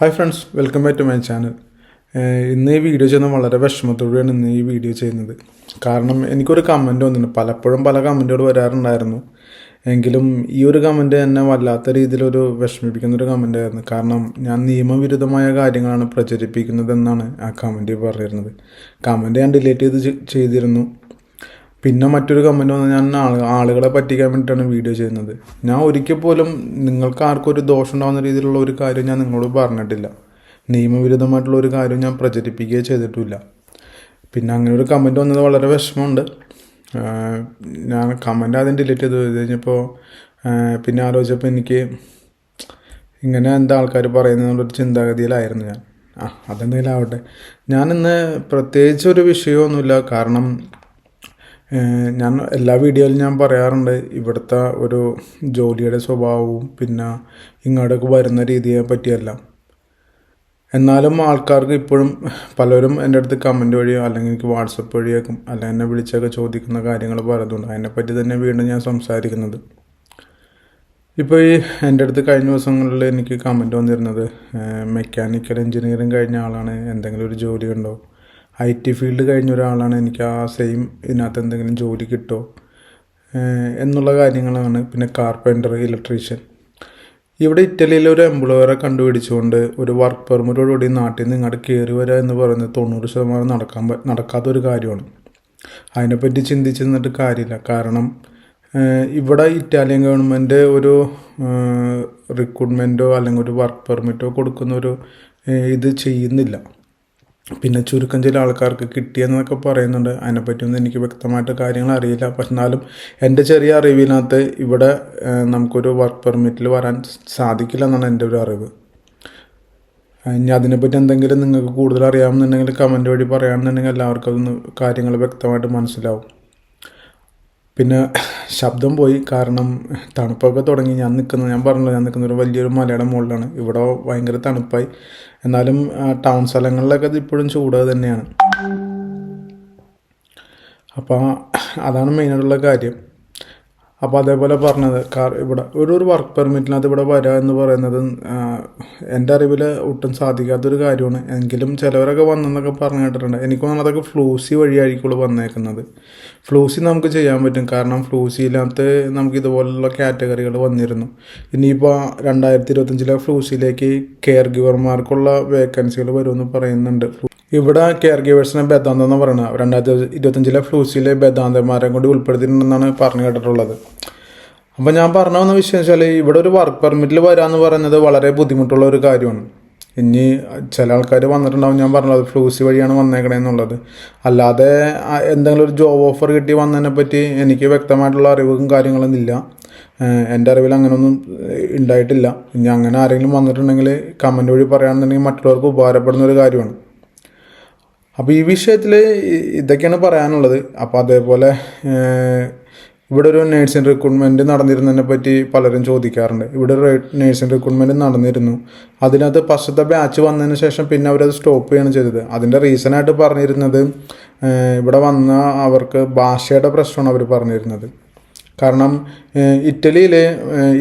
Hi friends welcome back to my channel ഇന്ന് ഈ video ചെയ്യുന്നത് വളരെ വിഷമത്തോടെയാണ് ഇന്ന് ഈ വീഡിയോ ചെയ്യുന്നത്. കാരണം എനിക്കൊരു കമന്റ് വന്നിട്ടുണ്ട് പലപ്പോഴും പല കമന്റുകൾ വരാറുണ്ടായിരുന്നു. എങ്കിലും ഈ ഒരു കമന്റ് എന്നെ വല്ലാത്ത രീതിയിലൊരു വിഷമിപ്പിക്കുന്ന ഒരു കമന്റ് ആയിരുന്നു. കാരണം ഞാൻ നിയമവിരുദ്ധമായ കാര്യങ്ങളാണ് പ്രചരിപ്പിക്കുന്നതെന്നാണ് ആ കമന്റ് പറഞ്ഞിരുന്നത്. കമന്റ് ഞാൻ ഡിലീറ്റ് ചെയ്ത് ചെയ്തിരുന്നു. പിന്നെ മറ്റൊരു കമന്റ് വന്ന് ഞാൻ ആൾ ആളുകളെ പറ്റിക്കാൻ വേണ്ടിയിട്ടാണ് വീഡിയോ ചെയ്യുന്നത്. ഞാൻ ഒരിക്കൽ പോലും നിങ്ങൾക്ക് ആർക്കും ഒരു ദോഷം ഉണ്ടാകുന്ന രീതിയിലുള്ള ഒരു കാര്യം ഞാൻ നിങ്ങളോട് പറഞ്ഞിട്ടില്ല. നിയമവിരുദ്ധമായിട്ടുള്ള ഒരു കാര്യം ഞാൻ പ്രചരിപ്പിക്കുകയോ ചെയ്തിട്ടില്ല പിന്നെ അങ്ങനെ ഒരു കമന്റ് വന്നത് വളരെ വിഷമമുണ്ട്. ഞാൻ കമന്റ് ആദ്യം ഡിലീറ്റ് ചെയ്ത്. കഴിഞ്ഞപ്പോൾ പിന്നെ ആലോചിച്ചപ്പോൾ എനിക്ക് ഇങ്ങനെ എന്താ ആൾക്കാർ പറയുന്നതെന്നുള്ളൊരു ചിന്താഗതിയിലായിരുന്നു ഞാൻ. ആ അതെന്തെങ്കിലും ആവട്ടെ. ഞാനിന്ന് പ്രത്യേകിച്ച് ഒരു വിഷയമൊന്നുമില്ല. കാരണം ഞാൻ എല്ലാ വീഡിയോയിലും ഞാൻ പറയാറുണ്ട് ഇവിടുത്തെ ഒരു ജോലിയുടെ സ്വഭാവവും പിന്നെ ഇങ്ങോട്ടേക്ക് വരുന്ന രീതിയെ പറ്റിയല്ല. എന്നാലും ആൾക്കാർക്ക് ഇപ്പോഴും പലരും എന്റെ അടുത്ത് കമന്റ് വഴിയോ അല്ലെങ്കിൽ എനിക്ക് വാട്സപ്പ് വഴിയൊക്കെ അല്ലെങ്കിൽ എന്നെ വിളിച്ചൊക്കെ ചോദിക്കുന്ന കാര്യങ്ങൾ പലതുണ്ട് അതിനെപ്പറ്റി തന്നെ വീണ്ടും ഞാൻ സംസാരിക്കുന്നത്. ഇപ്പോൾ ഈ എന്റെ അടുത്ത് കഴിഞ്ഞ ദിവസങ്ങളിൽ എനിക്ക് കമന്റ് വന്നിരുന്നത് മെക്കാനിക്കൽ എഞ്ചിനീയറിങ് കഴിഞ്ഞ ആളാണ്. എന്തെങ്കിലും ഒരു ജോലി ഉണ്ടോ? ഐ ടി ഫീൽഡ് കഴിഞ്ഞ ഒരാളാണ് എനിക്ക് ആ സെയിം ഇതിനകത്ത് എന്തെങ്കിലും ജോലി കിട്ടുമോ എന്നുള്ള കാര്യങ്ങളാണ്. പിന്നെ കാർപ്പന്റർ ഇലക്ട്രീഷ്യൻ ഇവിടെ ഇറ്റലിയിൽ ഒരു എംപ്ലോയറെ കണ്ടുപിടിച്ചുകൊണ്ട് ഒരു വർക്ക് പെർമിറ്റോടുകൂടി നാട്ടിൽ നിന്ന് ഇങ്ങോട്ട് കയറി വരിക എന്ന് പറയുന്നത് തൊണ്ണൂറ് ശതമാനം നടക്കാൻ നടക്കാത്തൊരു കാര്യമാണ്. അതിനെപ്പറ്റി ചിന്തിച്ച് നിന്നിട്ട് കാര്യമില്ല. കാരണം ഇവിടെ ഇറ്റാലിയൻ ഗവൺമെന്റ് ഒരു റിക്രൂട്ട്മെന്റോ അല്ലെങ്കിൽ ഒരു വർക്ക് പെർമിറ്റോ കൊടുക്കുന്ന ഒരു ഇത് ചെയ്യുന്നില്ല. പിന്നെ ചുരുക്കം ചില ആൾക്കാർക്ക് കിട്ടിയെന്നൊക്കെ പറയുന്നുണ്ട്. അതിനെപ്പറ്റിയൊന്നും എനിക്ക് വ്യക്തമായിട്ട് കാര്യങ്ങൾ അറിയില്ല. പക്ഷെ എന്നാലും എന്റെ ചെറിയ അറിവിനകത്ത് ഇവിടെ നമുക്കൊരു വർക്ക് പെർമിറ്റിൽ വരാൻ സാധിക്കില്ല എന്നാണ് എന്റെ ഒരു അറിവ്. ഇനി അതിനെപ്പറ്റി എന്തെങ്കിലും നിങ്ങൾക്ക് കൂടുതൽ അറിയാമെന്നുണ്ടെങ്കിൽ കമന്റ് വഴി പറയുകയാണെന്നുണ്ടെങ്കിൽ എല്ലാവർക്കും അതൊന്ന് കാര്യങ്ങൾ വ്യക്തമായിട്ട് മനസ്സിലാവും. പിന്നെ ശബ്ദം പോയി. കാരണം തണുപ്പൊക്കെ തുടങ്ങി. ഞാൻ നിൽക്കുന്നത് ഞാൻ പറഞ്ഞല്ലോ ഞാൻ നിൽക്കുന്ന ഒരു വലിയൊരു മലയുടെ മുകളിലാണ്. ഇവിടെ ഭയങ്കര തണുപ്പായി. എന്നാലും ടൗൺ സ്ഥലങ്ങളിലൊക്കെ ഇപ്പോഴും ചൂട് തന്നെയാണ്. അപ്പോൾ അതാണ് മെയിനായിട്ടുള്ള കാര്യം. അപ്പോൾ അതേപോലെ പറഞ്ഞത് കാർ ഇവിടെ ഒരു ഒരു വർക്ക് പെർമിറ്റിനകത്ത് ഇവിടെ വരിക എന്ന് പറയുന്നത് എന്റെ അറിവിൽ ഒട്ടും സാധിക്കാത്തൊരു കാര്യമാണ്. എങ്കിലും ചിലവരൊക്കെ വന്നെന്നൊക്കെ പറഞ്ഞു കേട്ടിട്ടുണ്ട്. എനിക്ക് തോന്നുന്നു അതൊക്കെ ഫ്ലൂസി വഴിയായിരിക്കുള്ളൂ വന്നേക്കുന്നത്. ഫ്ലൂസി നമുക്ക് ചെയ്യാൻ പറ്റും. കാരണം ഫ്ലൂസിയിനകത്ത് നമുക്ക് ഇതുപോലുള്ള കാറ്റഗറികൾ വന്നിരുന്നു. ഇനിയിപ്പോൾ രണ്ടായിരത്തി ഇരുപത്തഞ്ചിലെ ഫ്ലൂസിയിലേക്ക് കെയർ ഗിവർമാർക്കുള്ള വേക്കൻസികൾ വരുമെന്ന് പറയുന്നുണ്ട്. ഇവിടെ കെയർ ഗിവേഴ്സിനെ ബേദാന്തം എന്ന് പറയുന്നത് രണ്ടായിരത്തി ഇരുപത്തഞ്ചിലെ ഫ്ലൂസിലെ ബദാന്തന്മാരെ കൂടി ഉൾപ്പെടുത്തിയിട്ടുണ്ടെന്നാണ് പറഞ്ഞു കേട്ടിട്ടുള്ളത്. അപ്പോൾ ഞാൻ പറഞ്ഞു വന്ന വിഷയം വെച്ചാൽ ഇവിടെ ഒരു വർക്ക് പെർമിറ്റിൽ വരാമെന്ന് പറയുന്നത് വളരെ ബുദ്ധിമുട്ടുള്ള ഒരു കാര്യമാണ്. ഇനി ചില ആൾക്കാർ വന്നിട്ടുണ്ടാവും ഞാൻ പറഞ്ഞത് ഫ്ലൂസി വഴിയാണ് വന്നേക്കണേന്നുള്ളത്. അല്ലാതെ എന്തെങ്കിലും ഒരു ജോബ് ഓഫർ കിട്ടി വന്നതിനെ പറ്റി എനിക്ക് വ്യക്തമായിട്ടുള്ള അറിവും കാര്യങ്ങളൊന്നും ഇല്ല. എന്റെ അറിവിൽ അങ്ങനെയൊന്നും ഉണ്ടായിട്ടില്ല. ഇനി അങ്ങനെ ആരെങ്കിലും വന്നിട്ടുണ്ടെങ്കിൽ കമന്റ് വഴി പറയുകയാണെന്നുണ്ടെങ്കിൽ മറ്റുള്ളവർക്ക് ഉപകാരപ്പെടുന്ന ഒരു കാര്യമാണ്. അപ്പോൾ ഈ വിഷയത്തിൽ ഇതൊക്കെയാണ് പറയാനുള്ളത്. അപ്പോൾ അതേപോലെ ഇവിടെ ഒരു നേഴ്സിംഗ് റിക്രൂട്ട്മെന്റ് നടന്നിരുന്നതിനെ പറ്റി പലരും ചോദിക്കാറുണ്ട്. ഇവിടെ ഒരു നേഴ്സിംഗ് റിക്രൂട്ട്മെന്റ് നടന്നിരുന്നു. അതിനകത്ത് ഫസ്റ്റത്തെ ബാച്ച് വന്നതിന് ശേഷം പിന്നെ അവരത് സ്റ്റോപ്പ് ചെയ്യുകയാണ് ചെയ്തത്. അതിന്റെ റീസണായിട്ട് പറഞ്ഞിരുന്നത് ഇവിടെ വന്ന അവർക്ക് ഭാഷയുടെ പ്രശ്നമാണ് അവർ പറഞ്ഞിരുന്നത്. കാരണം ഇറ്റലിയിലെ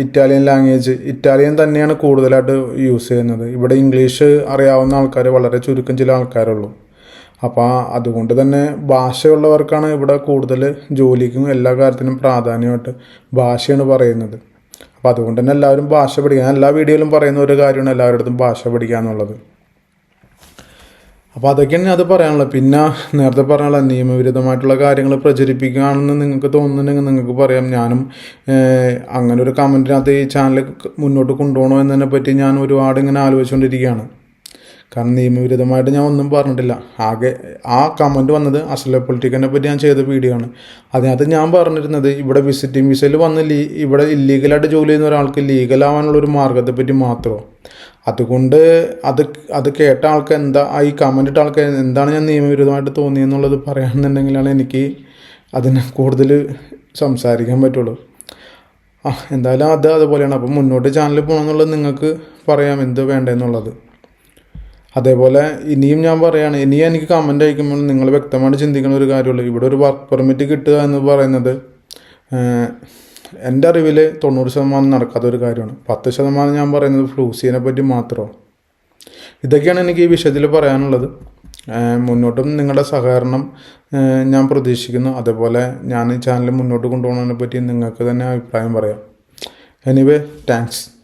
ഇറ്റാലിയൻ ലാംഗ്വേജ് ഇറ്റാലിയൻ തന്നെയാണ് കൂടുതലായിട്ട് യൂസ് ചെയ്യുന്നത്. ഇവിടെ ഇംഗ്ലീഷ് അറിയാവുന്ന ആൾക്കാർ വളരെ ചുരുക്കം ചില ആൾക്കാരുള്ളൂ അപ്പോൾ അതുകൊണ്ട് തന്നെ ഭാഷയുള്ളവർക്കാണ് ഇവിടെ കൂടുതൽ ജോലിക്കും എല്ലാ കാര്യത്തിനും പ്രാധാന്യമായിട്ട് ഭാഷയാണ് പറയുന്നത്. അപ്പോൾ അതുകൊണ്ട് തന്നെ എല്ലാവരും ഭാഷ പഠിക്കുക. ഞാൻ എല്ലാ വീഡിയോയിലും പറയുന്ന ഒരു കാര്യമാണ് എല്ലാവരുടെ ഭാഷ പഠിക്കുക എന്നുള്ളത്. അപ്പോൾ അതൊക്കെയാണ് അത് പറയാനുള്ളത്. പിന്നെ നേരത്തെ പറഞ്ഞുള്ള നിയമവിരുദ്ധമായിട്ടുള്ള കാര്യങ്ങൾ പ്രചരിപ്പിക്കുകയാണെന്ന് നിങ്ങൾക്ക് തോന്നുന്നുണ്ടെങ്കിൽ നിങ്ങൾക്ക് പറയാം. ഞാനും അങ്ങനെ ഒരു കമന്റിനകത്ത് ഈ ചാനൽ മുന്നോട്ട് കൊണ്ടുപോകണോ എന്നതിനെ പറ്റി ഞാൻ ഒരുപാട് ഇങ്ങനെ ആലോചിച്ചുകൊണ്ടിരിക്കുകയാണ്. കാരണം നിയമവിരുദ്ധമായിട്ട് ഞാൻ ഒന്നും പറഞ്ഞിട്ടില്ല. ആകെ ആ കമന്റ് വന്നത് അസല പൊളിറ്റിക്കലിനെ പറ്റി ഞാൻ ചെയ്ത വീഡിയോ ആണ്. അതിനകത്ത് ഞാൻ പറഞ്ഞിരുന്നത് ഇവിടെ വിസിറ്റിംഗ് വിസയിൽ വന്ന് ലീ ഇവിടെ ഇല്ലീഗലായിട്ട് ജോലി ചെയ്യുന്ന ഒരാൾക്ക് ലീഗലാവാനുള്ള ഒരു മാർഗത്തെ പറ്റി മാത്രമോ അതുകൊണ്ട് അത് അത് കേട്ട ആൾക്ക് എന്താ ആ ഈ കമന്റ് ഇട്ട ആൾക്ക് എന്താണ് ഞാൻ നിയമവിരുദ്ധമായിട്ട് തോന്നിയെന്നുള്ളത് പറയുകയാണെന്നുണ്ടെങ്കിലാണ് എനിക്ക് അതിനെ കൂടുതൽ സംസാരിക്കാൻ പറ്റുള്ളൂ. ആ എന്തായാലും അത് അതുപോലെയാണ്. അപ്പം മുന്നോട്ട് ചാനലിൽ പോകണമെന്നുള്ളത് നിങ്ങൾക്ക് പറയാം എന്ത് വേണ്ടതെന്നുള്ളത് അതേപോലെ ഇനിയും ഞാൻ പറയുകയാണ് ഇനിയും എനിക്ക് കമന്റ് അയക്കുമ്പോൾ നിങ്ങൾ വ്യക്തമായിട്ട് ചിന്തിക്കുന്ന ഒരു കാര്യമുള്ളൂ. ഇവിടെ ഒരു വർക്ക് പെർമിറ്റ് കിട്ടുക എന്ന് പറയുന്നത് എന്റെ അറിവിൽ തൊണ്ണൂറ് ശതമാനം നടക്കാത്ത ഒരു കാര്യമാണ്. പത്ത് ശതമാനം ഞാൻ പറയുന്നത് ഫ്ലൂസിനെ പറ്റി മാത്രമാണ്. ഇതൊക്കെയാണ് എനിക്ക് ഈ വിഷയത്തിൽ പറയാനുള്ളത്. മുന്നോട്ടും നിങ്ങളുടെ സഹകരണം ഞാൻ പ്രതീക്ഷിക്കുന്നു. അതേപോലെ ഞാൻ ഈ ചാനൽ മുന്നോട്ട് കൊണ്ടുപോകുന്നതിനെ പറ്റി നിങ്ങൾക്ക് തന്നെ അഭിപ്രായം പറയാം. Anyway thanks